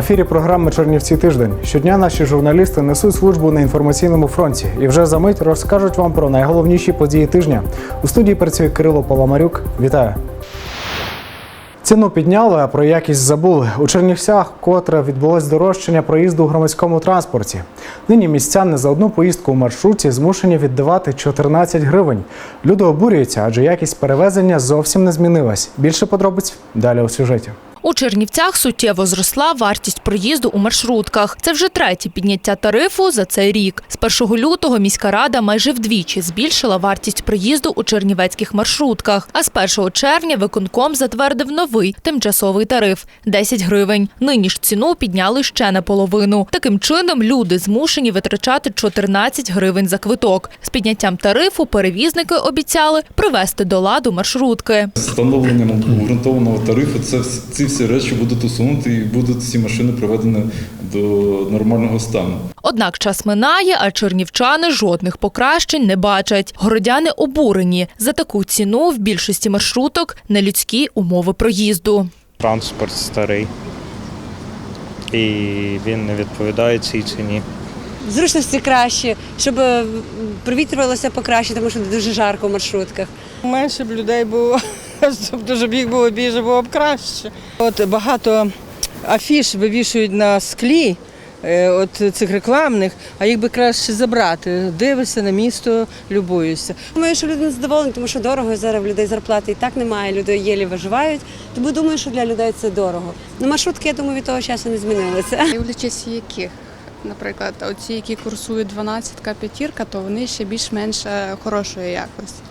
ефірі програми Чернівці тиждень. Щодня наші журналісти несуть службу на інформаційному фронті і вже за мить розкажуть вам про найголовніші події тижня. У студії працює Кирило Паламарюк. Вітаю. Ціну підняли, а про якість забули. У Чернівцях котре відбулось дорожчання проїзду у громадському транспорті. Нині містяни за одну поїздку у маршруті змушені віддавати 14 гривень. Люди обурюються, адже якість перевезення зовсім не змінилась. Більше подробиць далі у сюжеті. У Чернівцях суттєво зросла вартість проїзду у маршрутках. Це вже третє підняття тарифу за цей рік. З 1 лютого міська рада майже вдвічі збільшила вартість проїзду у чернівецьких маршрутках. А з 1 червня виконком затвердив новий тимчасовий тариф 10 гривень. Нині ж ціну підняли ще наполовину. Таким чином люди змушені витрачати 14 гривень за квиток. З підняттям тарифу перевізники обіцяли привести до ладу маршрутки. Встановленням обґрунтованого тарифу це ці всі речі будуть усунуті і будуть всі машини приведені до нормального стану. Однак час минає, а чернівчани жодних покращень не бачать. Городяни обурені за таку ціну в більшості маршруток нелюдські умови проїзду. Транспорт старий. І він не відповідає цій ціні. зручності краще, щоб е, провітрювалося покраще, тому що дуже жарко в маршрутках. Менше б людей було, щоб дуже б їх було більше, було б краще. От багато афіш вивішують на склі, е, от цих рекламних, а їх би краще забрати. Дивишся на місто, любуєшся. Думаю, що люди не задоволені, тому що дорого зараз в людей зарплати і так немає, люди єлі виживають. Тому думаю, що для людей це дорого. Ну, маршрутки, я думаю, від того часу не змінилися. Дивлячись, яких. Наприклад, оці, які курсують 12-ка, п'ятірка, то вони ще більш-менш е, хорошої якості.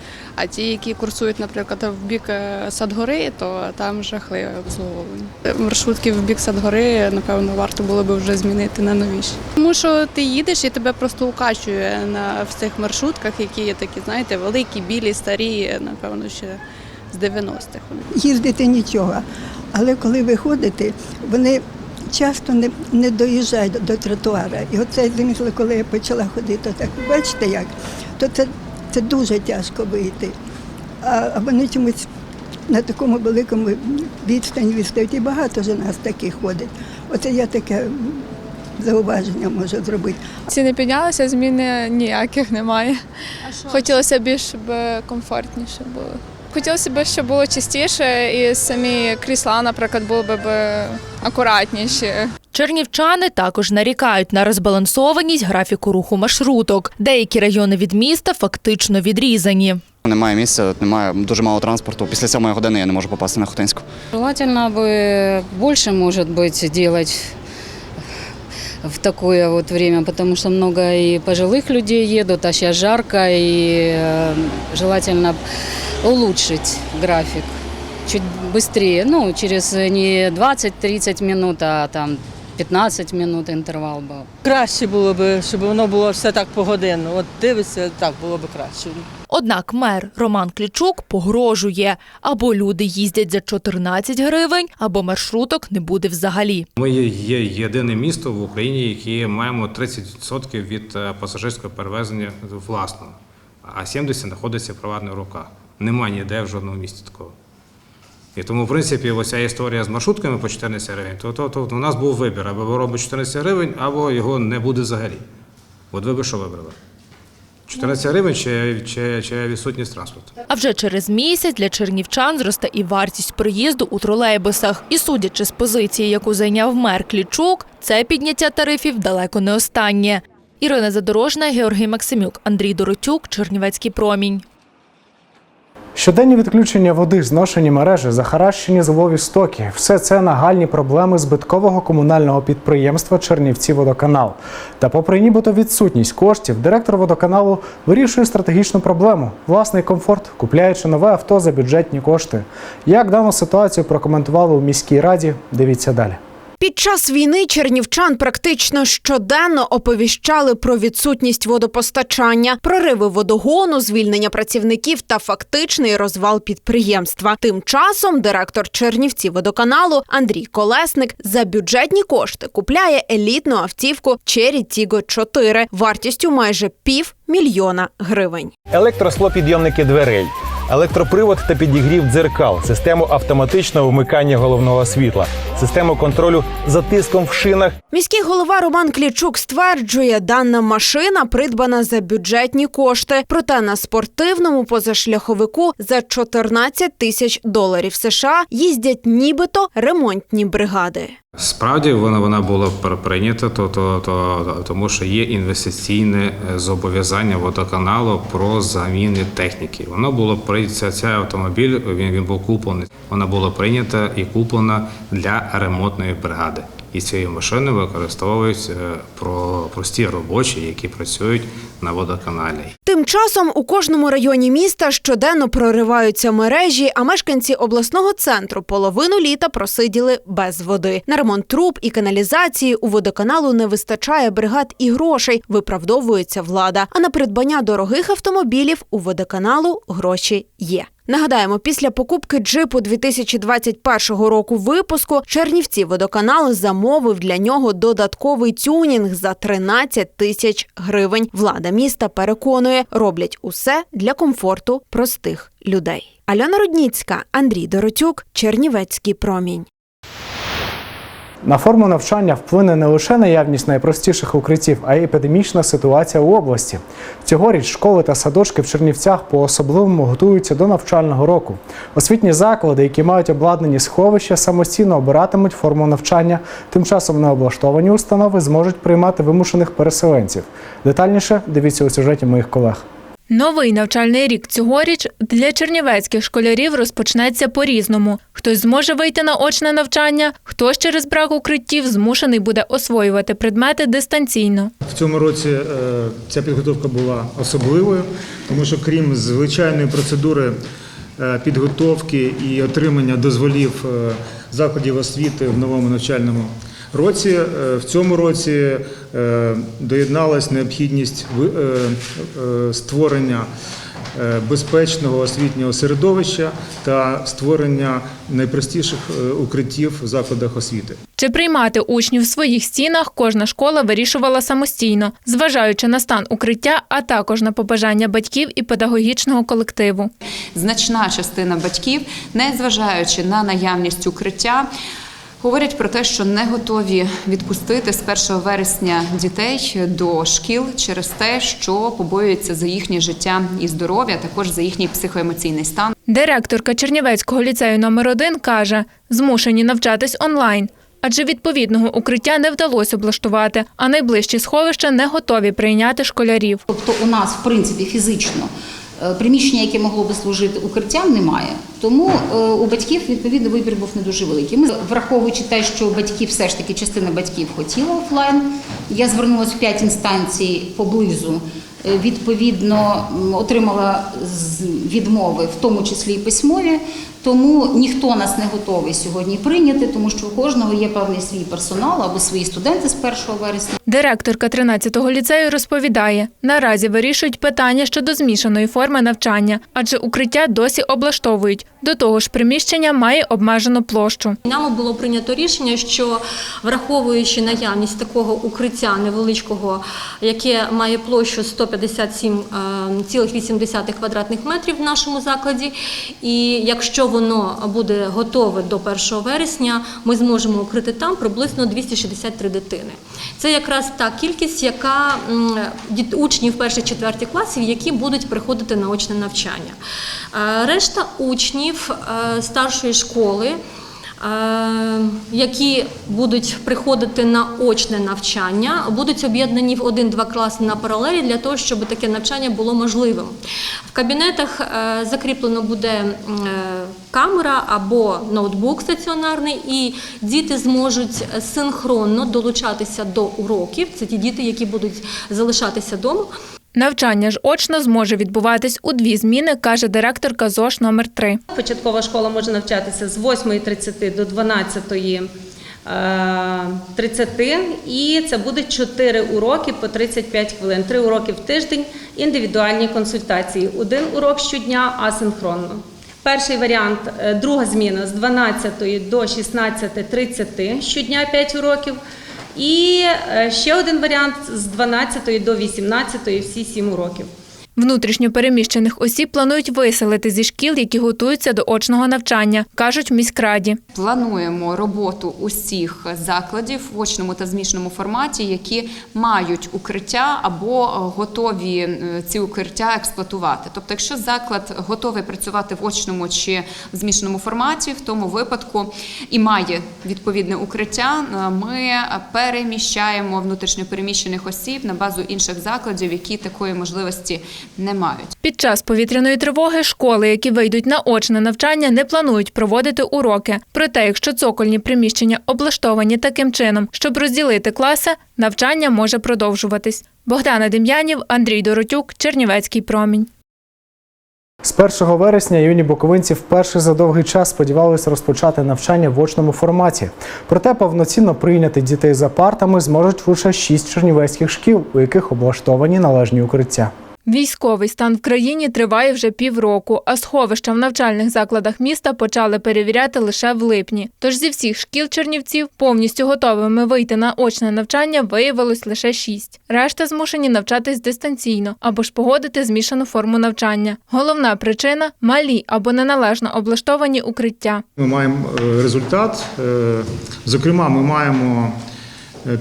А ті, які курсують, наприклад, в бік е, Садгори, то там жахливе обслуговування. Маршрутки в бік Садгори, напевно, варто було би вже змінити на новіші. Тому що ти їдеш і тебе просто укачує на в цих маршрутках, які є такі, знаєте, великі, білі, старі, напевно, ще з 90-х. їздити нічого. Але коли виходите, вони часто не, не доїжджають до, тротуара. І оце коли я почала ходити, так бачите як, то це, це дуже тяжко вийти. А, вони чомусь на такому великому відстані відстають. І багато ж нас таких ходить. Оце я таке зауваження можу зробити. Ціни піднялися, зміни ніяких немає. Хотілося б, щоб комфортніше було. Хотілося б, щоб було чистіше, і самі крісла, наприклад, були б акуратніші. Чернівчани також нарікають на розбалансованість графіку руху маршруток. Деякі райони від міста фактично відрізані. Немає місця, от немає дуже мало транспорту. Після сьомої години я не можу попасти на Хотинську. Желательно бы больше, может быть, делать в такое вот время, потому что много и пожилых людей едут, а сейчас жарко, и э, желательно улучшить график чуть быстрее, ну, через не 20-30 минут, а там 15 минут интервал был. Краще було б, щоб воно було все так погодинно. От дивишся, так було б краще. Однак мер Роман Клічук погрожує або люди їздять за 14 гривень, або маршруток не буде взагалі. Ми є- є єдине місто в Україні, яке маємо 30% від е, пасажирського перевезення власного, а 70% знаходиться в приватних руках. Немає ніде в жодному місті такого. І тому, в принципі, оця історія з маршрутками по 14 гривень, то, то, то у нас був вибір, або ви робить 14 гривень, або його не буде взагалі. От ви би що вибрали? 14 гривень чи, чи, чи відсутність транспорту? А вже через місяць для чернівчан зросте і вартість проїзду у тролейбусах. І судячи з позиції, яку зайняв мер Клічук, це підняття тарифів далеко не останнє. Ірина Задорожна, Георгій Максимюк, Андрій Доротюк, Чернівецький промінь. Щоденні відключення води, зношені мережі, захаращені злові стоки все це нагальні проблеми збиткового комунального підприємства Чернівці Водоканал. Та, попри нібито відсутність коштів, директор водоканалу вирішує стратегічну проблему власний комфорт, купляючи нове авто за бюджетні кошти. Як дану ситуацію прокоментували у міській раді? Дивіться далі. Під час війни чернівчан практично щоденно оповіщали про відсутність водопостачання, прориви водогону, звільнення працівників та фактичний розвал підприємства. Тим часом директор Чернівці водоканалу Андрій Колесник за бюджетні кошти купляє елітну автівку Cherry Tiggo 4 вартістю майже пів мільйона гривень. електрослопідйомники дверей, електропривод та підігрів дзеркал, систему автоматичного вмикання головного світла, систему контролю за тиском в шинах Міський голова Роман Клічук стверджує, дана машина придбана за бюджетні кошти. Проте на спортивному позашляховику за 14 тисяч доларів США їздять нібито ремонтні бригади. Справді вона, вона була пр- прийнята, то, то, то, тому що є інвестиційне е, зобов'язання водоканалу про заміни техніки. Воно було прийнято, цей автомобіль, він, він був куплений. Вона була прийнята і куплена для ремонтної бригади. І цією машиною використовують е, про прості робочі, які працюють на водоканалі. Тим часом у кожному районі міста щоденно прориваються мережі, а мешканці обласного центру половину літа просиділи без води. На ремонт труб і каналізації у водоканалу не вистачає бригад і грошей, виправдовується влада. А на придбання дорогих автомобілів у водоканалу гроші є. Нагадаємо, після покупки джипу 2021 року випуску Чернівці водоканал замовив для нього додатковий тюнінг за 13 тисяч гривень. Влада міста переконує, роблять усе для комфорту простих людей. Альона Рудніцька, Андрій Доротюк, Чернівецький промінь. На форму навчання вплине не лише наявність найпростіших укриттів, а й епідемічна ситуація у області. Цьогоріч школи та садочки в Чернівцях по-особливому готуються до навчального року. Освітні заклади, які мають обладнані сховища, самостійно обиратимуть форму навчання. Тим часом необлаштовані установи зможуть приймати вимушених переселенців. Детальніше дивіться у сюжеті моїх колег. Новий навчальний рік цьогоріч для чернівецьких школярів розпочнеться по-різному. Хтось зможе вийти на очне навчання, хтось через брак укриттів змушений буде освоювати предмети дистанційно. В цьому році е, ця підготовка була особливою, тому що крім звичайної процедури е, підготовки і отримання дозволів е, закладів освіти в новому навчальному році, е, в цьому році е, доєдналась необхідність е, створення безпечного освітнього середовища та створення найпростіших укриттів в закладах освіти. Чи приймати учнів в своїх стінах кожна школа вирішувала самостійно, зважаючи на стан укриття, а також на побажання батьків і педагогічного колективу. значна частина батьків, не зважаючи на наявність укриття, говорять про те, що не готові відпустити з 1 вересня дітей до шкіл через те, що побоюються за їхнє життя і здоров'я, також за їхній психоемоційний стан. Директорка Чернівецького ліцею номер 1 каже, змушені навчатись онлайн. Адже відповідного укриття не вдалося облаштувати, а найближчі сховища не готові прийняти школярів. Тобто у нас, в принципі, фізично приміщення, яке могло би служити укриттям, немає. Тому е, у батьків відповідно вибір був не дуже великий. Ми враховуючи те, що батьки все ж таки частина батьків хотіла офлайн. Я звернулася в п'ять інстанцій поблизу. Е, Відповідно, отримала відмови, в тому числі і письмові. Тому ніхто нас не готовий сьогодні прийняти, тому що у кожного є певний свій персонал або свої студенти з 1 вересня. Директорка 13-го ліцею розповідає, наразі вирішують питання щодо змішаної форми навчання, адже укриття досі облаштовують. До того ж, приміщення має обмежену площу. Нами було прийнято рішення, що враховуючи наявність такого укриття невеличкого, яке має площу 157,8 квадратних метрів в нашому закладі, і якщо воно буде готове до 1 вересня, ми зможемо укрити там приблизно 263 дитини. Це якраз та кількість, яка учнів перших четвертих класів, які будуть приходити на очне навчання. Е, Решта учнів е, старшої школи. е, Які будуть приходити на очне навчання, будуть об'єднані в один-два класи на паралелі для того, щоб таке навчання було можливим. В кабінетах закріплено буде камера або ноутбук стаціонарний, і діти зможуть синхронно долучатися до уроків. Це ті діти, які будуть залишатися вдома. Навчання ж очно зможе відбуватись у дві зміни, каже директорка ЗОШ номер 3 Початкова школа може навчатися з 8.30 до 12.30, і це буде 4 уроки по 35 хвилин. 3 уроки в тиждень, індивідуальні консультації. Один урок щодня асинхронно. Перший варіант, е, друга зміна з 12 до 16.30 щодня 5 уроків. І е, ще один варіант з 12 до 18 всі 7 уроків. Внутрішньо переміщених осіб планують виселити зі шкіл, які готуються до очного навчання, кажуть в міськраді. Плануємо роботу усіх закладів в очному та змішаному форматі, які мають укриття або е, готові е, ці укриття експлуатувати. Тобто, якщо заклад готовий працювати в очному чи в змішаному форматі, в тому випадку і має відповідне укриття, е, ми переміщаємо внутрішньопереміщених осіб на базу інших закладів, які такої можливості не мають. Під час повітряної тривоги школи, які вийдуть на очне навчання, не планують проводити уроки. Проте, якщо цокольні приміщення облаштовані таким чином, щоб розділити класи, навчання може продовжуватись. Богдана Дем'янів, Андрій Доротюк, Чернівецький промінь. З 1 вересня юні буковинці вперше за довгий час сподівалися розпочати навчання в очному форматі. Проте повноцінно прийняти дітей за партами зможуть лише шість чернівецьких шкіл, у яких облаштовані належні укриття. Військовий стан в країні триває вже півроку, а сховища в навчальних закладах міста почали перевіряти лише в липні. Тож зі всіх шкіл чернівців повністю готовими вийти на очне навчання виявилось лише шість. Решта змушені навчатись дистанційно або ж погодити змішану форму навчання. Головна причина малі або неналежно облаштовані укриття. Ми маємо е, результат. Е, Зокрема, ми маємо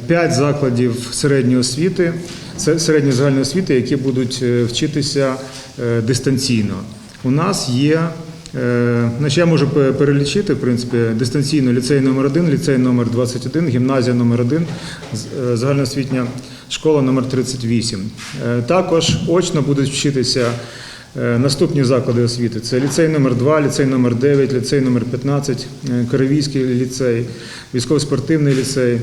5 закладів середньої освіти, се- середні загальної освіти, які будуть е, вчитися е, дистанційно. У нас є, е, я можу перелічити, в принципі, дистанційно ліцей номер 1 ліцей номер 21, гімназія номер 1 з- е, загальноосвітня школа номер 38. Е, Також очно будуть вчитися Наступні заклади освіти це ліцей номер 2 ліцей номер 9 ліцей номер 15 е, Кировійський ліцей, військово-спортивний ліцей,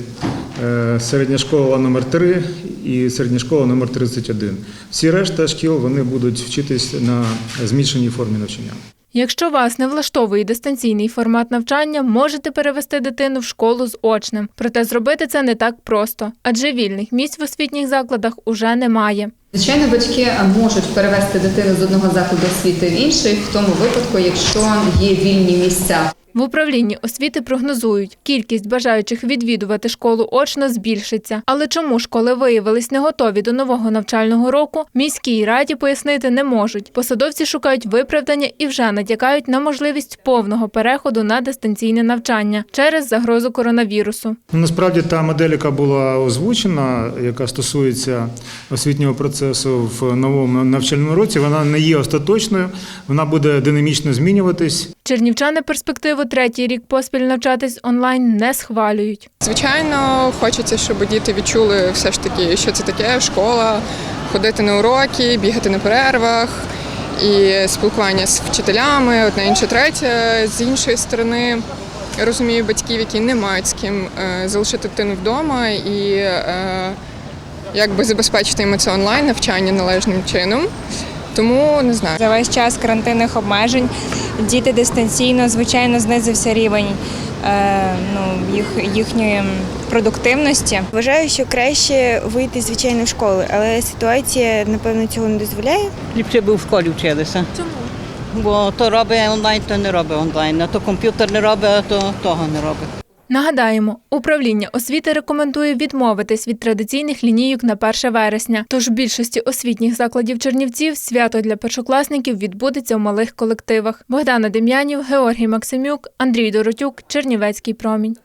е, середня школа номер 3 і середня школа номер 31. Всі решта шкіл вони будуть вчитись на змішаній формі навчання. Якщо вас не влаштовує дистанційний формат навчання, можете перевести дитину в школу з очним. Проте зробити це не так просто, адже вільних місць в освітніх закладах уже немає. Звичайно, батьки можуть перевести дитину з одного закладу освіти в інший в тому випадку, якщо є вільні місця. В управлінні освіти прогнозують, кількість бажаючих відвідувати школу очно збільшиться. Але чому школи виявились не готові до нового навчального року, міській раді пояснити не можуть. Посадовці шукають виправдання і вже натякають на можливість повного переходу на дистанційне навчання через загрозу коронавірусу. Ну, Насправді та модель, яка була озвучена, яка стосується освітнього процесу в новому навчальному році, вона не є остаточною, вона буде динамічно змінюватись. Чернівчани перспективу третій рік поспіль навчатись онлайн не схвалюють. Звичайно, хочеться, щоб діти відчули все ж таки, що це таке школа, ходити на уроки, бігати на перервах і спілкування з вчителями, одне інше третє. З іншої сторони, розумію батьків, які не мають з ким е, залишити дитину вдома і е, якби забезпечити їм це онлайн навчання належним чином. Тому не знаю. За весь час карантинних обмежень діти дистанційно, звичайно, знизився рівень е, ну, їх, їхньої продуктивності. Вважаю, що краще вийти звичайно в школу, але ситуація напевно цього не дозволяє. Ліпше би в школі вчилися. Чому? Бо то робить онлайн, то не робить онлайн. А то комп'ютер не робить, а то того не робить. Нагадаємо, управління освіти рекомендує відмовитись від традиційних лінійок на 1 вересня. Тож в більшості освітніх закладів Чернівців свято для першокласників відбудеться в малих колективах. Богдана Дем'янів, Георгій Максимюк, Андрій Доротюк, Чернівецький промінь.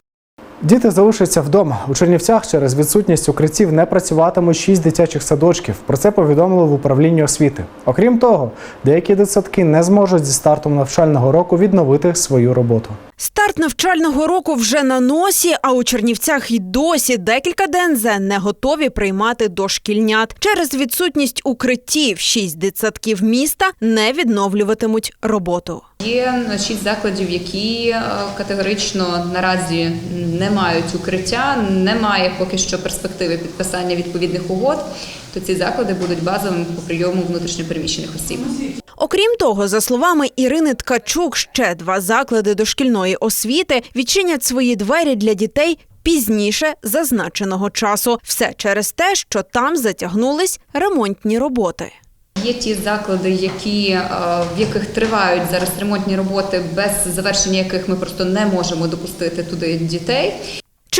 Діти залишаться вдома. У Чернівцях через відсутність укриттів не працюватимуть шість дитячих садочків. Про це повідомили в управлінні освіти. Окрім того, деякі дитсадки не зможуть зі стартом навчального року відновити свою роботу. Старт навчального року вже на носі, а у Чернівцях й досі декілька ДНЗ не готові приймати дошкільнят. Через відсутність укриттів шість дитсадків міста не відновлюватимуть роботу. Є шість закладів, які е, категорично наразі не мають укриття, немає поки що перспективи підписання відповідних угод. То ці заклади будуть базовими по прийому внутрішньопереміщених осіб. Окрім того, за словами Ірини Ткачук, ще два заклади дошкільної освіти відчинять свої двері для дітей пізніше зазначеного часу. Все через те, що там затягнулись ремонтні роботи. Є ті заклади, які, е, в яких тривають зараз ремонтні роботи, без завершення яких ми просто не можемо допустити туди дітей.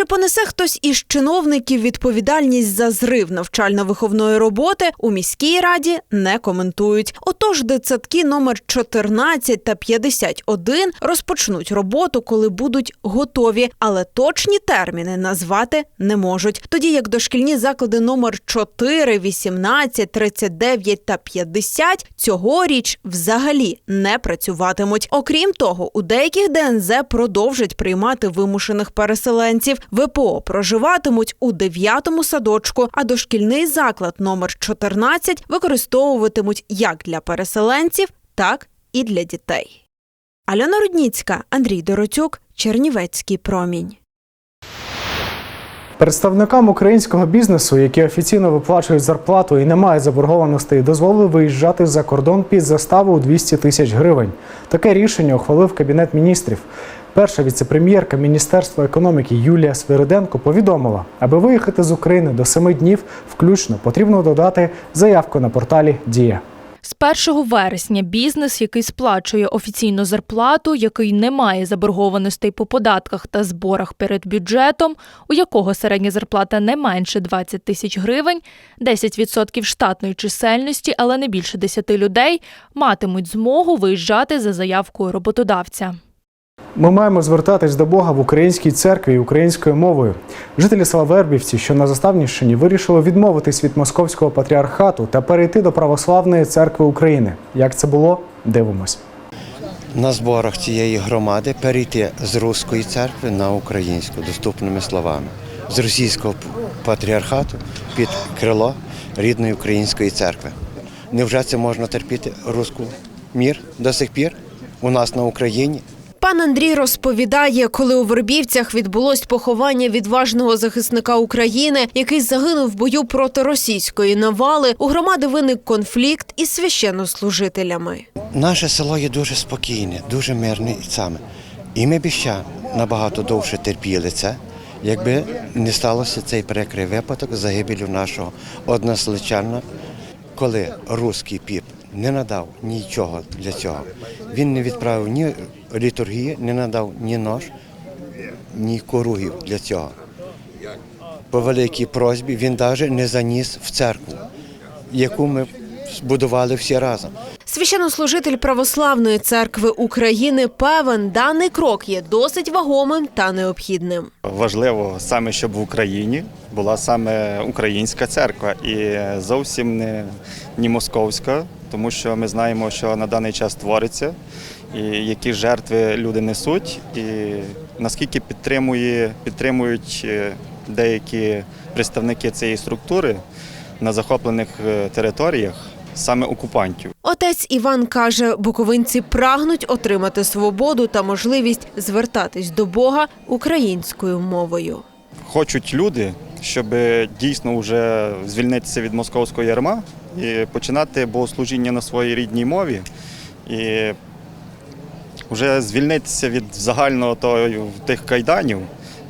Чи понесе хтось із чиновників відповідальність за зрив навчально-виховної роботи у міській раді не коментують. Отож, дитсадки номер 14 та 51 розпочнуть роботу, коли будуть готові, але точні терміни назвати не можуть. Тоді як дошкільні заклади номер 4, 18, 39 та 50 цьогоріч взагалі не працюватимуть. Окрім того, у деяких ДНЗ продовжать приймати вимушених переселенців. ВПО проживатимуть у 9-му садочку, а дошкільний заклад номер 14 використовуватимуть як для переселенців, так і для дітей. Альона Рудніцька, Андрій Доротюк, Чернівецький промінь. Представникам українського бізнесу, які офіційно виплачують зарплату і не мають заборгованостей, дозволили виїжджати за кордон під заставу у 200 тисяч гривень. Таке рішення ухвалив Кабінет міністрів. Перша віцепрем'єрка Міністерства економіки Юлія Свириденко повідомила, аби виїхати з України до семи днів, включно потрібно додати заявку на порталі Дія. З 1 вересня бізнес, який сплачує офіційну зарплату, який не має заборгованостей по податках та зборах перед бюджетом, у якого середня зарплата не менше 20 тисяч гривень, 10% штатної чисельності, але не більше 10 людей, матимуть змогу виїжджати за заявкою роботодавця. Ми маємо звертатись до Бога в українській церкві і українською мовою. Жителі села Вербівці, що на Заставнівщині, вирішили відмовитись від московського патріархату та перейти до православної церкви України. Як це було? Дивимось. на зборах цієї громади перейти з руської церкви на українську доступними словами, з російського патріархату під крило рідної української церкви. Невже це можна терпіти руську мір до сих пір у нас на Україні? Пан Андрій розповідає, коли у Вербівцях відбулось поховання відважного захисника України, який загинув в бою проти російської навали. У громади виник конфлікт із священнослужителями. Наше село є дуже спокійне, дуже мирне і саме. І ми б ще набагато довше терпіли це, якби не сталося цей прикрий випадок загибелю нашого односличана, коли руський піп не надав нічого для цього. Він не відправив ні літургії, не надав ні нож, ні коругів для цього. По великій просьбі він навіть не заніс в церкву, яку ми збудували всі разом. Священнослужитель Православної церкви України певен, даний крок є досить вагомим та необхідним. Важливо саме, щоб в Україні була саме українська церква і зовсім не, не московська, тому що ми знаємо, що на даний час твориться, і які жертви люди несуть, і наскільки підтримує, підтримують е, деякі представники цієї структури на захоплених е, територіях саме окупантів. Отець Іван каже, буковинці прагнуть отримати свободу та можливість звертатись до Бога українською мовою. Хочуть люди, щоб дійсно вже звільнитися від московського ярма і починати богослужіння на своїй рідній мові. І вже звільнитися від загального того, тих кайданів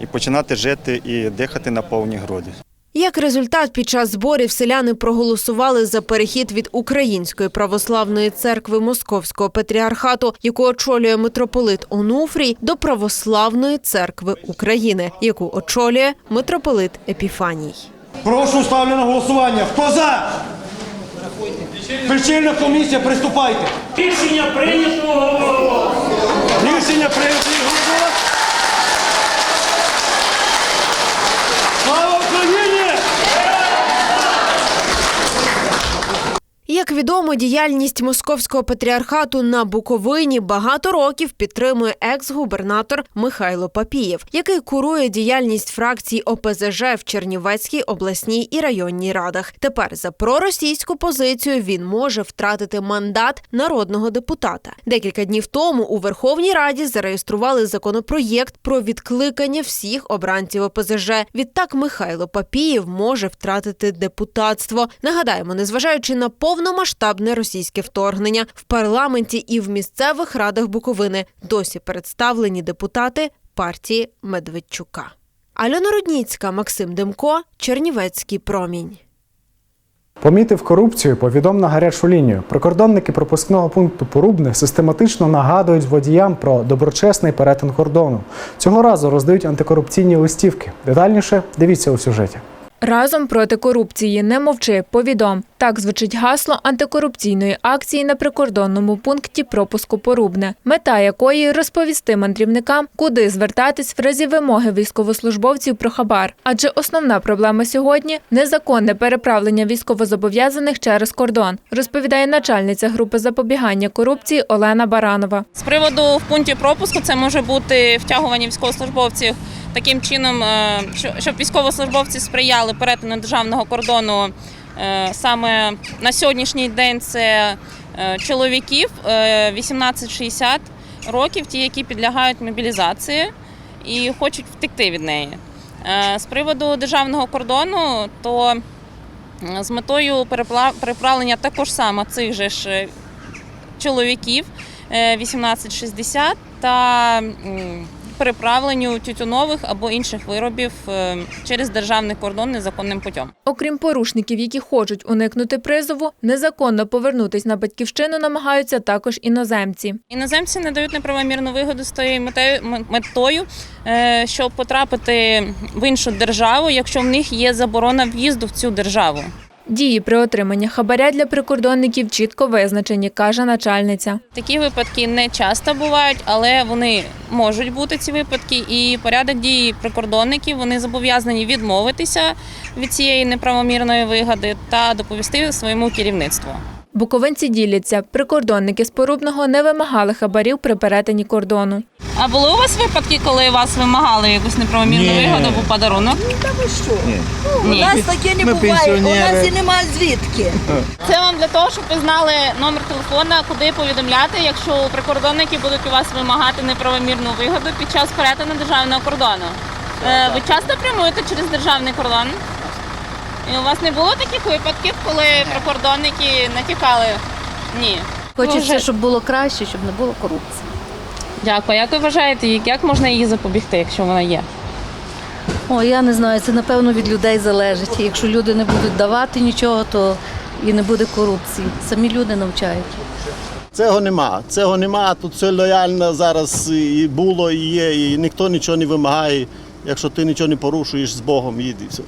і починати жити і дихати на повні груди. Як результат, під час зборів селяни проголосували за перехід від Української православної церкви Московського патріархату, яку очолює митрополит Онуфрій, до Православної церкви України, яку очолює митрополит Епіфаній. Прошу ставлю на голосування. Хто за? Причільна комісія, приступайте. Рішення прийнято. Рішення прийнято. Слава Україні! Як відомо, діяльність московського патріархату на Буковині багато років підтримує екс-губернатор Михайло Папієв, який курує діяльність фракцій ОПЗЖ в Чернівецькій обласній і районній радах. Тепер за проросійську позицію він може втратити мандат народного депутата. Декілька днів тому у Верховній Раді зареєстрували законопроєкт про відкликання всіх обранців ОПЗЖ. Відтак Михайло Папієв може втратити депутатство. Нагадаємо, незважаючи на повномасштабне російське вторгнення в парламенті і в місцевих радах Буковини досі представлені депутати партії Медведчука. Альона Рудніцька, Максим Демко, Чернівецький промінь. Помітив корупцію, повідом на гарячу лінію. Прикордонники пропускного пункту Порубне систематично нагадують водіям про доброчесний перетин кордону. Цього разу роздають антикорупційні листівки. Детальніше дивіться у сюжеті. Разом проти корупції не мовчи, повідом. Так звучить гасло антикорупційної акції на прикордонному пункті пропуску Порубне, мета якої розповісти мандрівникам, куди звертатись в разі вимоги військовослужбовців про хабар. Адже основна проблема сьогодні незаконне переправлення військовозобов'язаних через кордон, розповідає начальниця групи запобігання корупції Олена Баранова. З приводу в пункті пропуску це може бути втягування військовослужбовців таким чином, е, що- щоб військовослужбовці сприяли перетину державного кордону. Е, Саме на сьогоднішній день це е, чоловіків е, 18-60 років, ті, які підлягають мобілізації і хочуть втекти від неї. З приводу державного кордону, то з метою переправлення також саме цих же ж чоловіків е, 1860 та переправленню тютюнових або інших виробів е, через державний кордон незаконним путем. Окрім порушників, які хочуть уникнути призову, незаконно повернутись на батьківщину намагаються також іноземці. Іноземці не дають неправомірну вигоду з тією метею, метою, е, щоб потрапити в іншу державу, якщо в них є заборона в'їзду в цю державу. Дії при отриманні хабаря для прикордонників чітко визначені, каже начальниця. Такі випадки не часто бувають, але вони можуть бути ці випадки. І порядок дії прикордонників вони зобов'язані відмовитися від цієї неправомірної вигоди та доповісти своєму керівництву. Буковинці діляться, прикордонники з Порубного не вимагали хабарів при перетині кордону. А були у вас випадки, коли вас вимагали якусь неправомірну вигоду або подарунок? Ні, Та ви що? Ні. У нас таке не Ми буває, у нас і нема звідки. Це вам для того, щоб ви знали номер телефона, куди повідомляти, якщо прикордонники будуть у вас вимагати неправомірну вигоду під час перетину державного кордону. Е, Ви часто прямуєте через державний кордон? І у вас не було таких випадків, коли прикордонники натякали? Ні. Хочеться, щоб було краще, щоб не було корупції. Дякую. Як ви вважаєте, як- як можна її запобігти, якщо вона є? О, я не знаю, це напевно від людей залежить. Якщо люди не будуть давати нічого, то і не буде корупції. Самі люди навчають. Цього нема. Цього нема. Тут все лояльно зараз і було, і є, і ніхто нічого не вимагає. Якщо ти нічого не порушуєш з Богом, їди все.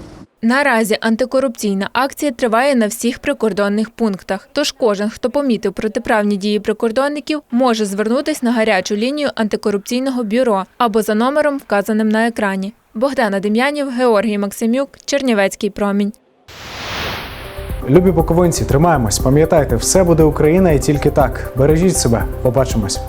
Наразі антикорупційна акція триває на всіх прикордонних пунктах. Тож кожен, хто помітив протиправні дії прикордонників, може звернутися на гарячу лінію антикорупційного бюро або за номером, вказаним на екрані. Богдана Дем'янів, Георгій Максимюк, Чернівецький промінь. Любі буковинці, тримаємось. Пам'ятайте, все буде Україна і тільки так. Бережіть себе. Побачимось.